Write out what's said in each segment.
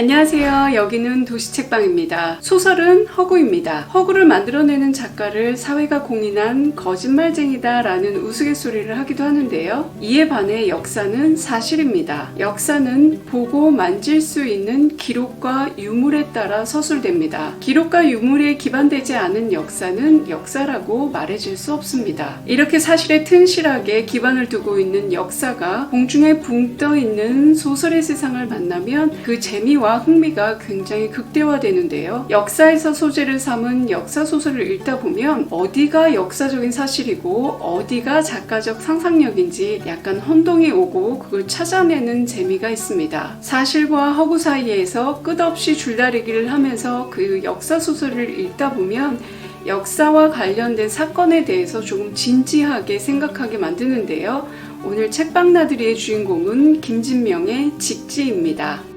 안녕하세요. 여기는 도시책방입니다. 소설은 허구입니다. 허구를 만들어내는 작가를 사회가 공인한 거짓말쟁이다라는 우스갯소리를 하기도 하는데요. 이에 반해 역사는 사실입니다. 역사는 보고 만질 수 있는 기록과 유물에 따라 서술됩니다. 기록과 유물에 기반되지 않은 역사는 역사라고 말해질 수 없습니다. 이렇게 사실에 튼실하게 기반을 두고 있는 역사가 공중에 붕 떠 있는 소설의 세상을 만나면 그 재미와 흥미가 굉장히 극대화되는데요. 역사에서 소재를 삼은 역사 소설을 읽다 보면 어디가 역사적인 사실이고 어디가 작가적 상상력인지 약간 혼동이 오고 그걸 찾아내는 재미가 있습니다. 사실과 허구 사이에서 끝없이 줄다리기를 하면서 그 역사 소설을 읽다 보면 역사와 관련된 사건에 대해서 조금 진지하게 생각하게 만드는데요. 오늘 책방 나들이의 주인공은 김진명의 직지입니다.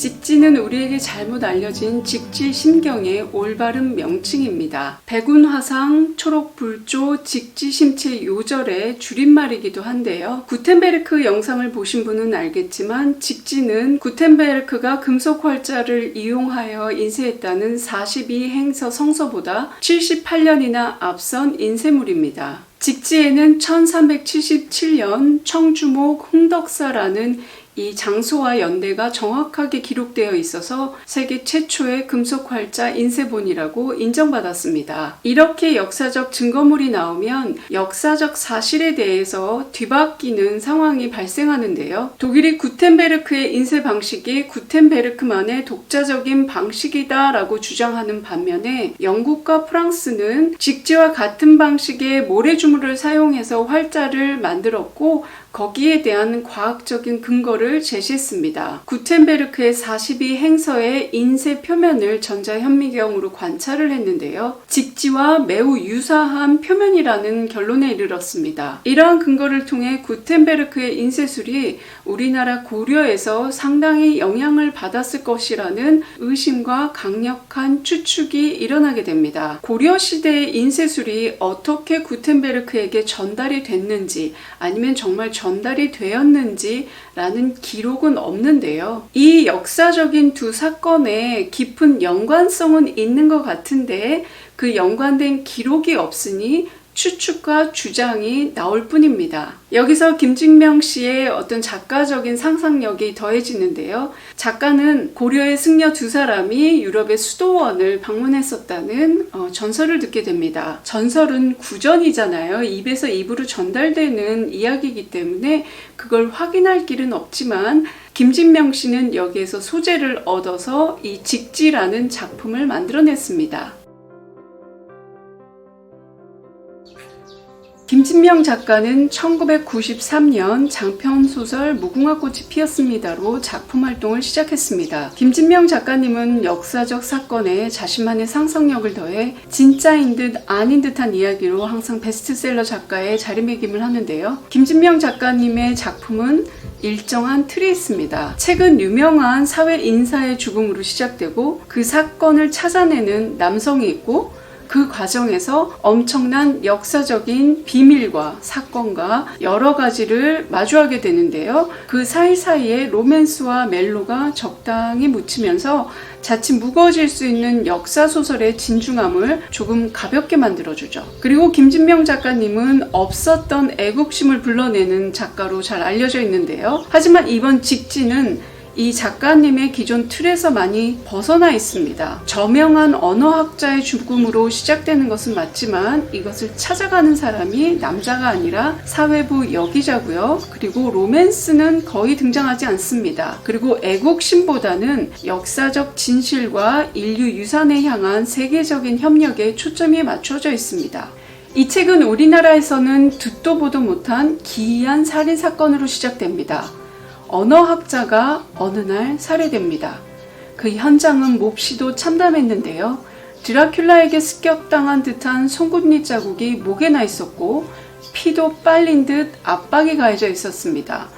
직지는 우리에게 잘못 알려진 직지 심경의 올바른 명칭입니다. 백운화상, 초록불조, 직지 심체 요절의 줄임말이기도 한데요. 구텐베르크 영상을 보신 분은 알겠지만 직지는 구텐베르크가 금속 활자를 이용하여 인쇄했다는 42 행서 성서보다 78년이나 앞선 인쇄물입니다. 직지에는 1377년 청주목 흥덕사라는 이 장소와 연대가 정확하게 기록되어 있어서 세계 최초의 금속 활자 인쇄본이라고 인정받았습니다. 이렇게 역사적 증거물이 나오면 역사적 사실에 대해서 뒤바뀌는 상황이 발생하는데요. 독일이 구텐베르크의 인쇄 방식이 구텐베르크만의 독자적인 방식이다라고 주장하는 반면에 영국과 프랑스는 직지와 같은 방식의 모래주물을 사용해서 활자를 만들었고 거기에 대한 과학적인 근거를 제시했습니다. 구텐베르크의 42 행서의 인쇄 표면을 전자현미경으로 관찰을 했는데요. 직지와 매우 유사한 표면이라는 결론에 이르렀습니다. 이러한 근거를 통해 구텐베르크의 인쇄술이 우리나라 고려에서 상당히 영향을 받았을 것이라는 의심과 강력한 추측이 일어나게 됩니다. 고려 시대의 인쇄술이 어떻게 구텐베르크에게 전달이 됐는지 아니면 정말 전달이 되었는지라는 기록은 없는데요. 이 역사적인 두 사건에 깊은 연관성은 있는 것 같은데 그 연관된 기록이 없으니 추측과 주장이 나올 뿐입니다. 여기서 김진명 씨의 어떤 작가적인 상상력이 더해지는데요. 작가는 고려의 승려 두 사람이 유럽의 수도원을 방문했었다는 어, 전설을 듣게 됩니다. 전설은 구전이잖아요. 입에서 입으로 전달되는 이야기이기 때문에 그걸 확인할 길은 없지만 김진명 씨는 여기에서 소재를 얻어서 이 직지라는 작품을 만들어냈습니다. 김진명 작가는 1993년 장편 소설 무궁화꽃이 피었습니다로 작품 활동을 시작했습니다. 김진명 작가님은 역사적 사건에 자신만의 상상력을 더해 진짜인 듯 아닌 듯한 이야기로 항상 베스트셀러 작가의 자리매김을 하는데요. 김진명 작가님의 작품은 일정한 틀이 있습니다. 책은 유명한 사회 인사의 죽음으로 시작되고 그 사건을 찾아내는 남성이 있고 그 과정에서 엄청난 역사적인 비밀과 사건과 여러 가지를 마주하게 되는데요. 그 사이사이에 로맨스와 멜로가 적당히 묻히면서 자칫 무거워질 수 있는 역사 소설의 진중함을 조금 가볍게 만들어주죠. 그리고 김진명 작가님은 없었던 애국심을 불러내는 작가로 잘 알려져 있는데요. 하지만 이번 직지는 이 작가님의 기존 틀에서 많이 벗어나 있습니다. 저명한 언어학자의 죽음으로 시작되는 것은 맞지만 이것을 찾아가는 사람이 남자가 아니라 사회부 여기자고요. 그리고 로맨스는 거의 등장하지 않습니다. 그리고 애국심보다는 역사적 진실과 인류 유산에 향한 세계적인 협력에 초점이 맞춰져 있습니다. 이 책은 우리나라에서는 듣도 보도 못한 기이한 살인 사건으로 시작됩니다. 언어학자가 어느 날 살해됩니다. 그 현장은 몹시도 참담했는데요. 드라큘라에게 습격당한 듯한 송곳니 자국이 목에 나 있었고 피도 빨린 듯 압박이 가해져 있었습니다.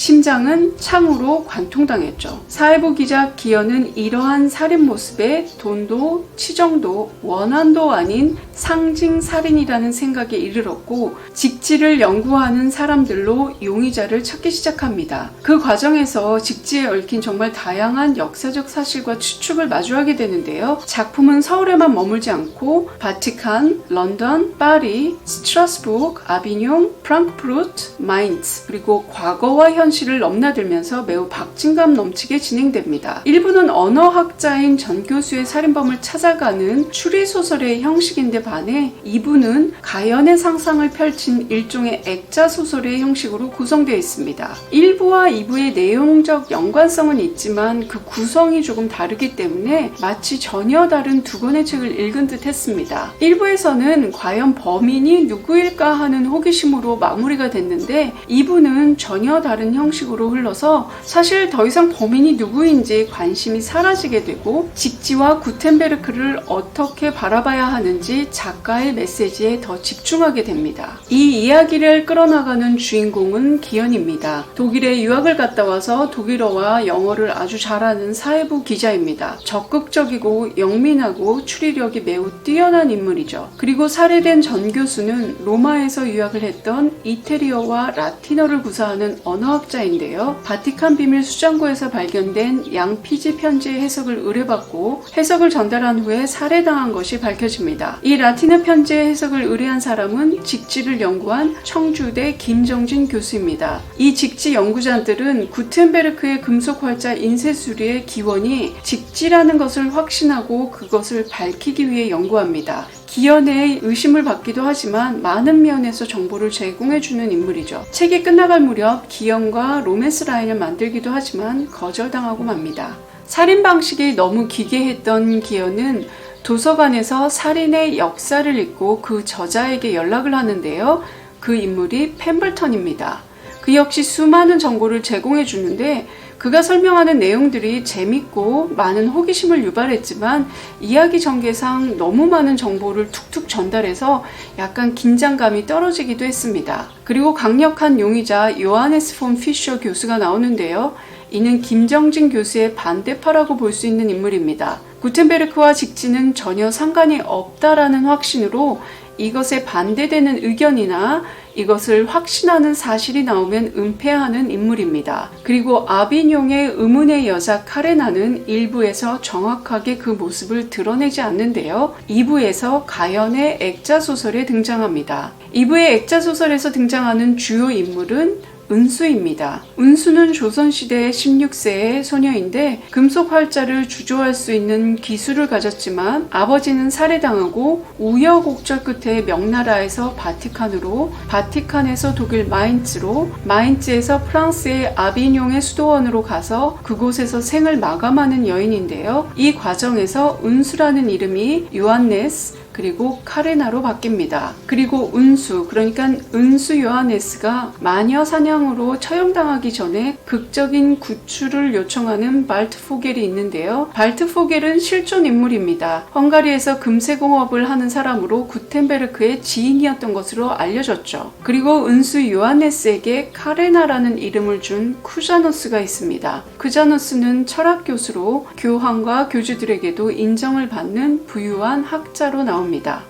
심장은 창으로 관통당했죠. 사회부 기자 기현은 이러한 살인 모습에 돈도 치정도 원한도 아닌 상징 살인이라는 생각에 이르렀고 직지를 연구하는 사람들로 용의자를 찾기 시작합니다. 그 과정에서 직지에 얽힌 정말 다양한 역사적 사실과 추측을 마주하게 되는데요. 작품은 서울에만 머물지 않고 바티칸, 런던, 파리, 스트라스부르크, 아비뇽, 프랑크푸르트, 마인츠 그리고 과거와 현 실을 넘나들면서 매우 박진감 넘치게 진행됩니다. 일부는 언어학자인 전 교수의 살인범을 찾아가는 추리소설의 형식인데 반해 2부는 가연의 상상을 펼친 일종의 액자 소설의 형식으로 구성되어 있습니다. 1부와 2부의 내용적 연관성은 있지만 그 구성이 조금 다르기 때문에 마치 전혀 다른 두 권의 책을 읽은 듯 했습니다. 1부에서는 과연 범인이 누구일까 하는 호기심으로 마무리가 됐는데 2부는 전혀 다른 형식으로 흘러서 사실 더 이상 범인이 누구인지 관심이 사라지게 되고 직지와 구텐베르크를 어떻게 바라봐야 하는지 작가의 메시지에 더 집중하게 됩니다. 이 이야기를 끌어나가는 주인공은 기현입니다. 독일에 유학을 갔다 와서 독일어와 영어를 아주 잘하는 사회부 기자입니다. 적극적이고 영민하고 추리력이 매우 뛰어난 인물이죠. 그리고 살해된 전 교수는 로마에서 유학을 했던 이태리어와 라틴어를 구사하는 언어 학자인데요. 바티칸 비밀 수장고에서 발견된 양 피지 편지의 해석을 의뢰받고 해석을 전달한 후에 살해당한 것이 밝혀집니다. 이 라틴어 편지의 해석을 의뢰한 사람은 직지를 연구한 청주대 김정진 교수입니다. 이 직지 연구자들은 구텐베르크의 금속 활자 인쇄 수리의 기원이 직지라는 것을 확신하고 그것을 밝히기 위해 연구합니다. 기현의 의심을 받기도 하지만 많은 면에서 정보를 제공해주는 인물이죠. 책이 끝나갈 무렵 기현과 로맨스 라인을 만들기도 하지만 거절당하고 맙니다. 살인 방식이 너무 기괴했던 기현은 도서관에서 살인의 역사를 읽고 그 저자에게 연락을 하는데요. 그 인물이 펜블턴입니다. 그 역시 수많은 정보를 제공해 주는데 그가 설명하는 내용들이 재밌고 많은 호기심을 유발했지만 이야기 전개상 너무 많은 정보를 툭툭 전달해서 약간 긴장감이 떨어지기도 했습니다. 그리고 강력한 용의자 요하네스 폰 피셔 교수가 나오는데요. 이는 김정진 교수의 반대파라고 볼 수 있는 인물입니다. 구텐베르크와 직지는 전혀 상관이 없다라는 확신으로 이것에 반대되는 의견이나 이것을 확신하는 사실이 나오면 은폐하는 인물입니다. 그리고 아비뇽의 의문의 여자 카레나는 1부에서 정확하게 그 모습을 드러내지 않는데요. 2부에서 가연의 액자 소설에 등장합니다. 2부의 액자 소설에서 등장하는 주요 인물은 은수입니다. 은수는 조선시대 16세의 소녀인데 금속 활자를 주조할 수 있는 기술을 가졌지만 아버지는 살해당하고 우여곡절 끝에 명나라에서 바티칸으로 바티칸에서 독일 마인츠로 마인츠에서 프랑스의 아비뇽의 수도원으로 가서 그곳에서 생을 마감하는 여인인데요. 이 과정에서 은수라는 이름이 요한네스 그리고 카레나로 바뀝니다. 그리고 운수, 그러니까 은수 요하네스가 마녀 사냥으로 처형당하기 전에 극적인 구출을 요청하는 발트 포겔이 있는데요. 발트 포겔은 실존 인물입니다. 헝가리에서 금세공업을 하는 사람으로 구텐베르크의 지인이었던 것으로 알려졌죠. 그리고 은수 요하네스에게 카레나라는 이름을 준 쿠자노스가 있습니다. 쿠자노스는 철학 교수로 교황과 교주들에게도 인정을 받는 부유한 학자로 나옵니다. 나옵니다.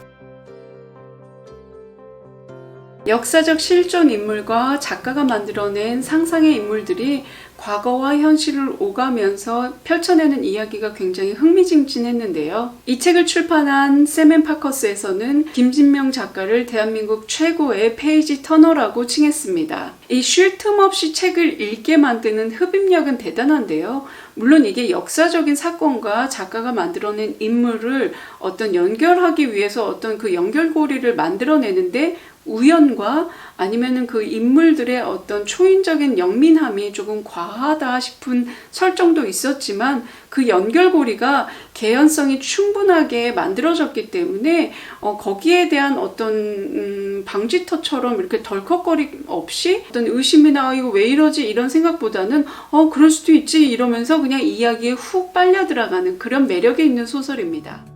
역사적 실존 인물과 작가가 만들어낸 상상의 인물들이 과거와 현실을 오가면서 펼쳐내는 이야기가 굉장히 흥미진진했는데요. 이 책을 출판한 세멘 파커스에서는 김진명 작가를 대한민국 최고의 페이지 터너라고 칭했습니다. 이 쉴 틈 없이 책을 읽게 만드는 흡입력은 대단한데요. 물론 이게 역사적인 사건과 작가가 만들어낸 인물을 어떤 연결하기 위해서 어떤 그 연결고리를 만들어내는데 우연과 아니면은 그 인물들의 어떤 초인적인 영민함이 조금 과하다 싶은 설정도 있었지만 그 연결고리가 개연성이 충분하게 만들어졌기 때문에 어, 거기에 대한 어떤 음, 방지터처럼 이렇게 덜컥거림 없이 어떤 의심이나 이거 왜 이러지 이런 생각보다는 어 그럴 수도 있지 이러면서 그냥 이야기에 훅 빨려 들어가는 그런 매력이 있는 소설입니다.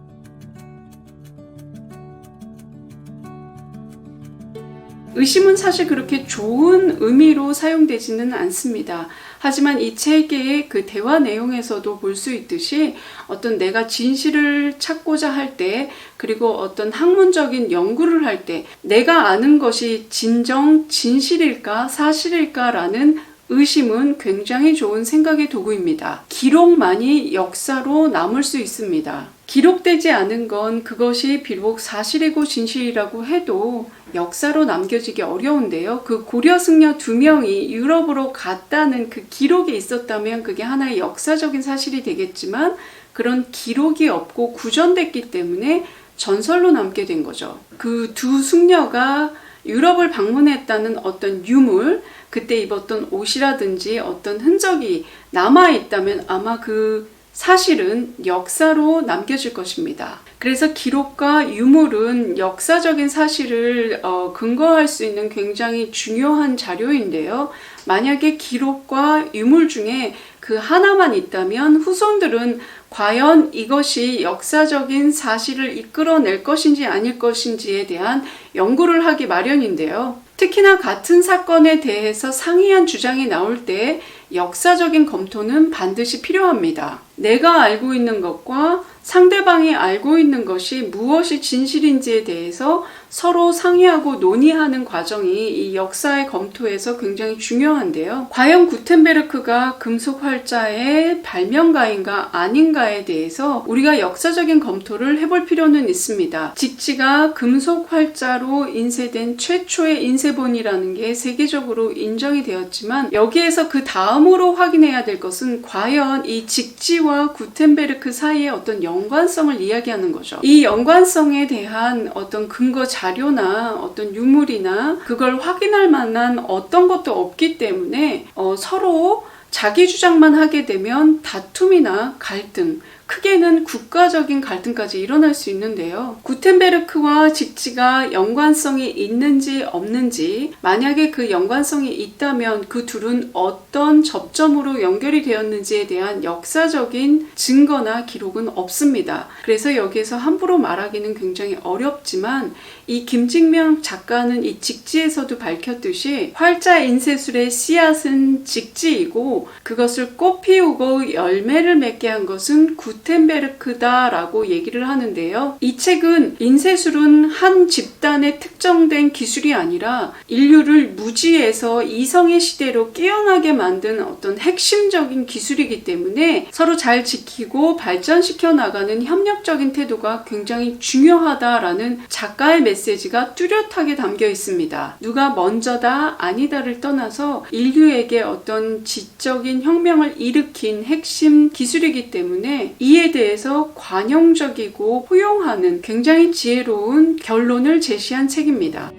의심은 사실 그렇게 좋은 의미로 사용되지는 않습니다. 하지만 이 책의 그 대화 내용에서도 볼 수 있듯이 어떤 내가 진실을 찾고자 할 때, 그리고 어떤 학문적인 연구를 할 때, 내가 아는 것이 진정 진실일까, 사실일까라는 의심은 굉장히 좋은 생각의 도구입니다. 기록만이 역사로 남을 수 있습니다. 기록되지 않은 건 그것이 비록 사실이고 진실이라고 해도 역사로 남겨지기 어려운데요. 그 고려 승려 두 명이 유럽으로 갔다는 그 기록이 있었다면 그게 하나의 역사적인 사실이 되겠지만 그런 기록이 없고 구전됐기 때문에 전설로 남게 된 거죠. 그두 승려가 유럽을 방문했다는 어떤 유물, 그때 입었던 옷이라든지 어떤 흔적이 남아 있다면 아마 그 사실은 역사로 남겨질 것입니다. 그래서 기록과 유물은 역사적인 사실을 어, 근거할 수 있는 굉장히 중요한 자료인데요. 만약에 기록과 유물 중에 그 하나만 있다면 후손들은 과연 이것이 역사적인 사실을 이끌어낼 것인지 아닐 것인지에 대한 연구를 하기 마련인데요. 특히나 같은 사건에 대해서 상이한 주장이 나올 때 역사적인 검토는 반드시 필요합니다. 내가 알고 있는 것과 상대방이 알고 있는 것이 무엇이 진실인지에 대해서 서로 상의하고 논의하는 과정이 이 역사의 검토에서 굉장히 중요한데요. 과연 구텐베르크가 금속 활자의 발명가인가 아닌가에 대해서 우리가 역사적인 검토를 해볼 필요는 있습니다. 직지가 금속 활자로 인쇄된 최초의 인쇄본이라는 게 세계적으로 인정이 되었지만 여기에서 그 다음으로 확인해야 될 것은 과연 이 직지와 구텐베르크 사이의 어떤 연 관성을 이야기하는 거죠. 이 연관성에 대한 어떤 근거 자료나 어떤 유물이나 그걸 확인할 만한 어떤 것도 없기 때문에 어, 서로 자기 주장만 하게 되면 다툼이나 갈등, 크게는 국가적인 갈등까지 일어날 수 있는데요. 구텐베르크와 직지가 연관성이 있는지 없는지, 만약에 그 연관성이 있다면 그 둘은 어떤 접점으로 연결이 되었는지에 대한 역사적인 증거나 기록은 없습니다. 그래서 여기에서 함부로 말하기는 굉장히 어렵지만 이 김직명 작가는 이 직지에서도 밝혔듯이 활자 인쇄술의 씨앗은 직지이고 그것을 꽃 피우고 열매를 맺게 한 것은 구 텐베르크다라고 얘기를 하는데요. 이 책은 인쇄술은 한 집단의 특정된 기술이 아니라 인류를 무지에서 이성의 시대로 깨어나게 만든 어떤 핵심적인 기술이기 때문에 서로 잘 지키고 발전시켜 나가는 협력적인 태도가 굉장히 중요하다라는 작가의 메시지가 뚜렷하게 담겨 있습니다. 누가 먼저다 아니다를 떠나서 인류에게 어떤 지적인 혁명을 일으킨 핵심 기술이기 때문에 이에 대해서 관용적이고 포용하는 굉장히 지혜로운 결론을 제시한 책입니다.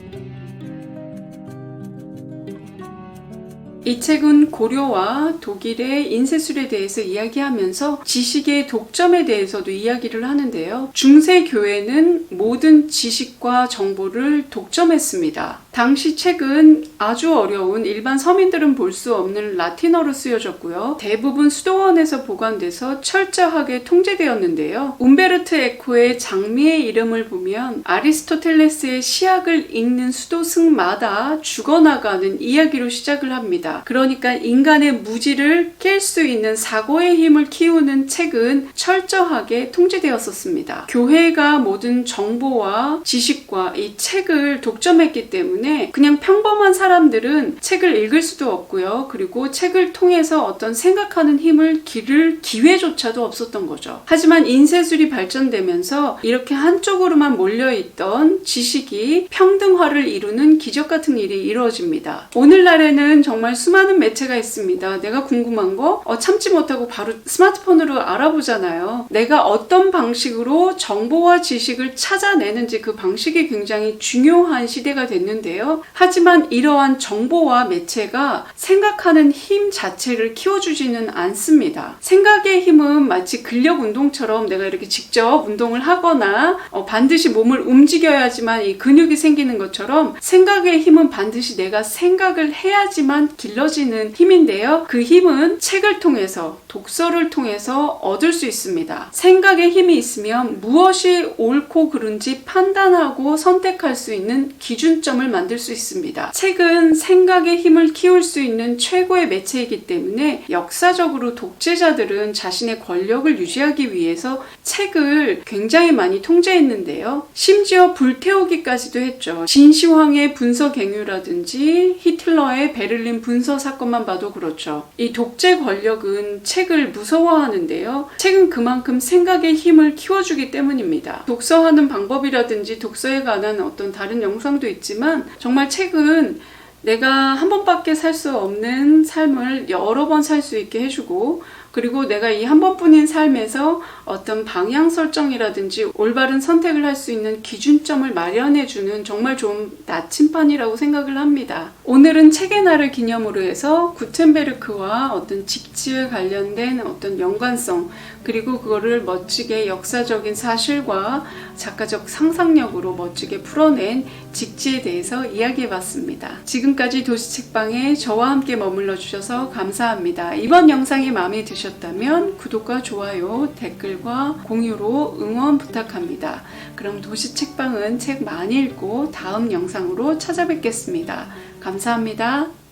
이 책은 고려와 독일의 인쇄술에 대해서 이야기하면서 지식의 독점에 대해서도 이야기를 하는데요. 중세 교회는 모든 지식과 정보를 독점했습니다. 당시 책은 아주 어려운 일반 서민들은 볼 수 없는 라틴어로 쓰여졌고요. 대부분 수도원에서 보관돼서 철저하게 통제되었는데요. 움베르트 에코의 장미의 이름을 보면 아리스토텔레스의 시약을 읽는 수도승마다 죽어나가는 이야기로 시작을 합니다. 그러니까 인간의 무지를 깰 수 있는 사고의 힘을 키우는 책은 철저하게 통제되었었습니다. 교회가 모든 정보와 지식과 이 책을 독점했기 때문에 그냥 평범한 사람들은 책을 읽을 수도 없고요. 그리고 책을 통해서 어떤 생각하는 힘을 기를 기회조차도 없었던 거죠. 하지만 인쇄술이 발전되면서 이렇게 한쪽으로만 몰려있던 지식이 평등화를 이루는 기적 같은 일이 이루어집니다. 오늘날에는 정말 수많은 매체가 있습니다. 내가 궁금한 거 어, 참지 못하고 바로 스마트폰으로 알아보잖아요. 내가 어떤 방식으로 정보와 지식을 찾아내는지 그 방식이 굉장히 중요한 시대가 됐는데 요. 하지만 이러한 정보와 매체가 생각하는 힘 자체를 키워주지는 않습니다. 생각의 힘은 마치 근력 운동처럼 내가 이렇게 직접 운동을 하거나 어, 반드시 몸을 움직여야지만 이 근육이 생기는 것처럼 생각의 힘은 반드시 내가 생각을 해야지만 길러지는 힘인데요. 그 힘은 책을 통해서 독서를 통해서 얻을 수 있습니다. 생각의 힘이 있으면 무엇이 옳고 그른지 판단하고 선택할 수 있는 기준점을 만들 만들 수 있습니다. 책은 생각의 힘을 키울 수 있는 최고의 매체이기 때문에 역사적으로 독재자들은 자신의 권력을 유지하기 위해서 책을 굉장히 많이 통제했는데요. 심지어 불태우기까지도 했죠. 진시황의 분서 갱유라든지 히틀러의 베를린 분서 사건만 봐도 그렇죠. 이 독재 권력은 책을 무서워하는데요. 책은 그만큼 생각의 힘을 키워주기 때문입니다. 독서하는 방법이라든지 독서에 관한 어떤 다른 영상도 있지만 정말 책은 내가 한 번밖에 살 수 없는 삶을 여러 번 살 수 있게 해주고 그리고 내가 이 한 번뿐인 삶에서 어떤 방향 설정이라든지 올바른 선택을 할 수 있는 기준점을 마련해주는 정말 좋은 나침반이라고 생각을 합니다. 오늘은 책의 날을 기념으로 해서 구텐베르크와 어떤 직지에 관련된 어떤 연관성 그리고 그거를 멋지게 역사적인 사실과 작가적 상상력으로 멋지게 풀어낸 직지에 대해서 이야기해 봤습니다. 지금까지 도시책방에 저와 함께 머물러 주셔서 감사합니다. 이번 영상이 마음에 드 셨다면 구독과 좋아요, 댓글과 공유로 응원 부탁합니다. 그럼 도시 책방은 책 많이 읽고 다음 영상으로 찾아뵙겠습니다. 감사합니다.